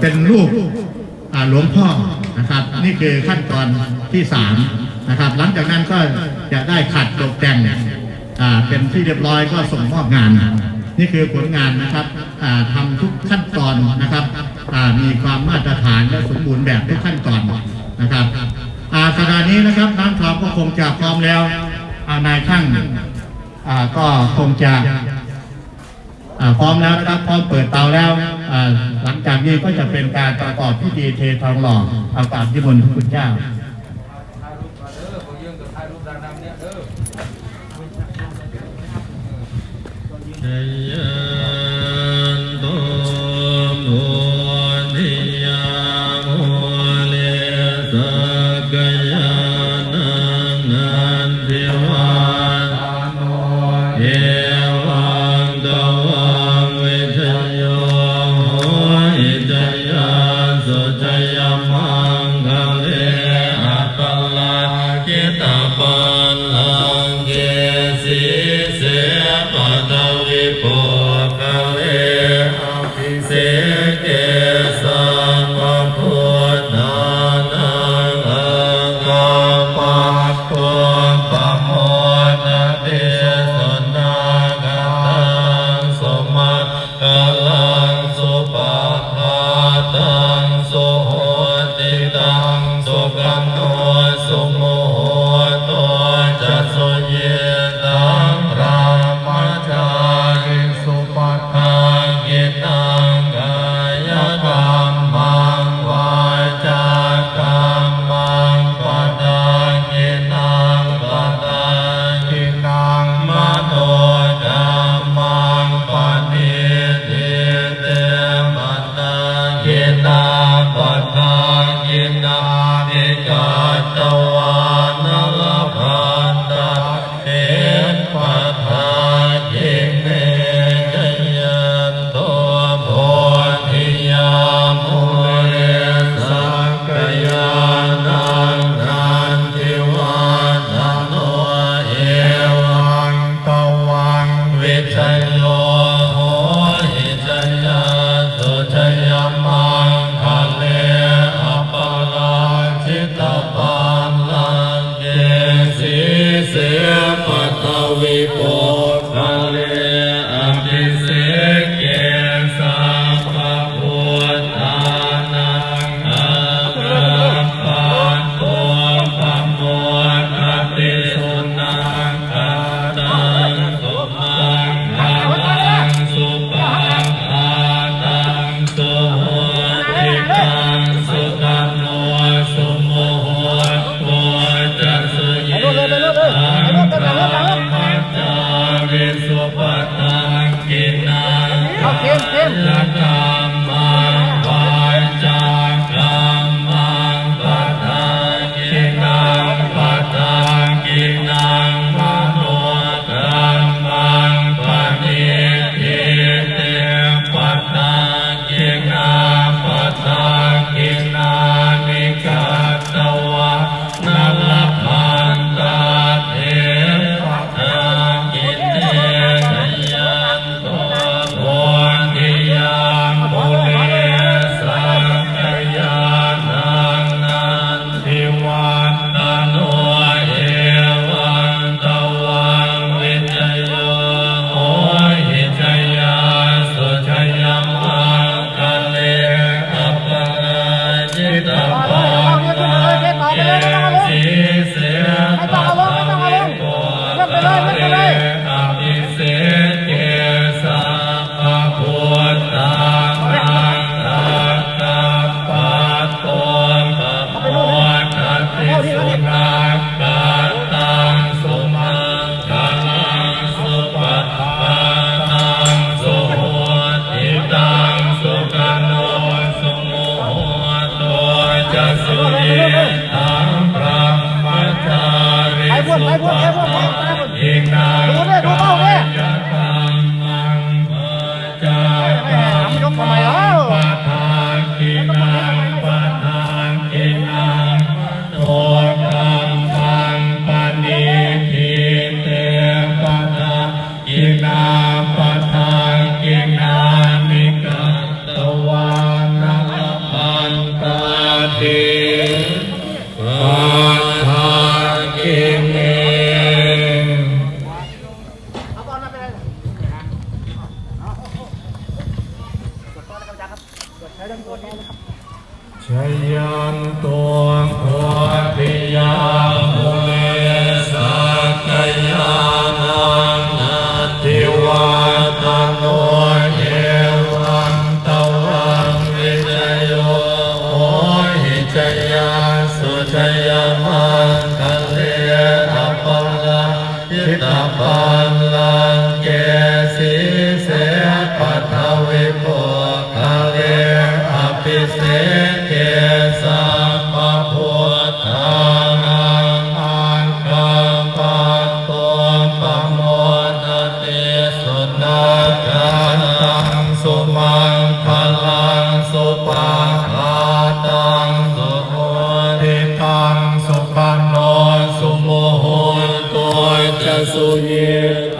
เป็นรูปหลวงพ่อนะครับ นี่คือขั้นตอนที่สามนะครับ หลังจากนั้นก็จะได้ขัดตกแต่งเป็นที่เรียบร้อยก็ส่งมอบงาน นี่คือผลงานนะครับทำทุกขั้นตอนนะครับมีความมาตรฐานและสมบูรณ์แบบทุกขั้นตอนนะครับสถานีนะครับน้ำทอมก็คงจะพร้อมแล้วนายช่างก็คงจะ พร้อมแล้วนะครับพร้อมเปิดเตาแล้วหลังจากนี้ก็จะเป็นการประกอบพิธีเททองหล่ออากาศที่บนทุกคุณเจ้าเยันโตเดียว Oh. กาตว สีเสปตวิป เจนาเข้มเข้ม ปะทาเกนามิกัตวานพันตาเตปะทาเกเนชัยยันตัวโคติยา สุเย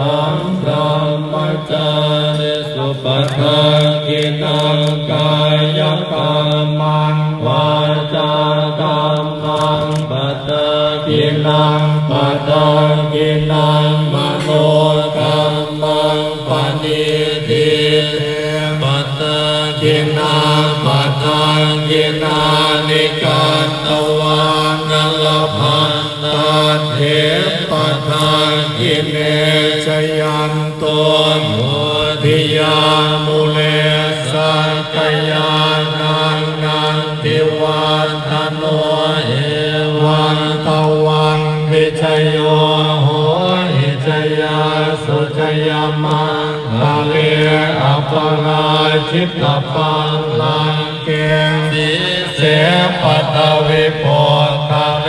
ตังพระมจาริสุปทังกินังกายกรรมังวาจากรรมังปัตตะกินังปัตตะกินัง ตัวโมทิยามุเลสักยานังนันติวันทโนเอวันตวันวิชยโยโหหิจยาสุจยามังคาเลอปราชิตปังลังเกสิเสปัตวิโพคา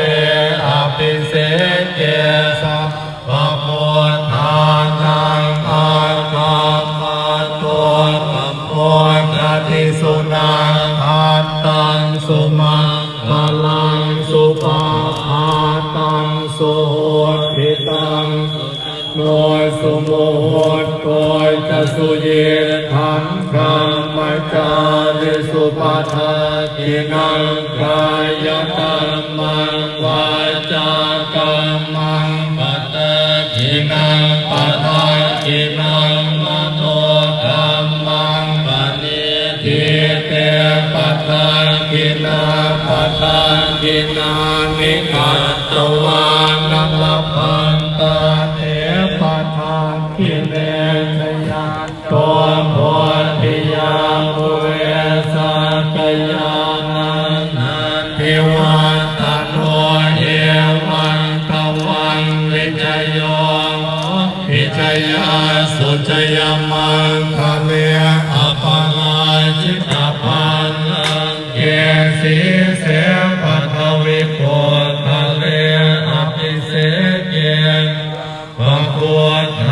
ติสุนังอัตตังสุมังพลังสุปาอาตังสุโหติตังโนยสุโมหตโกยจะสุเยขันพรหมจาริสุปาทากินังกายกรรมังวาจากรรมังปัตตะกินังปัตตะกินัง กินาปัตตะกินานิกัตตวานัลพันตาเทปทากิเลสยาตัวโพธิยามุเวสักยานันนันทิวัตโนเอวันตวันวิจโยวิจยาสุจยมังคะเล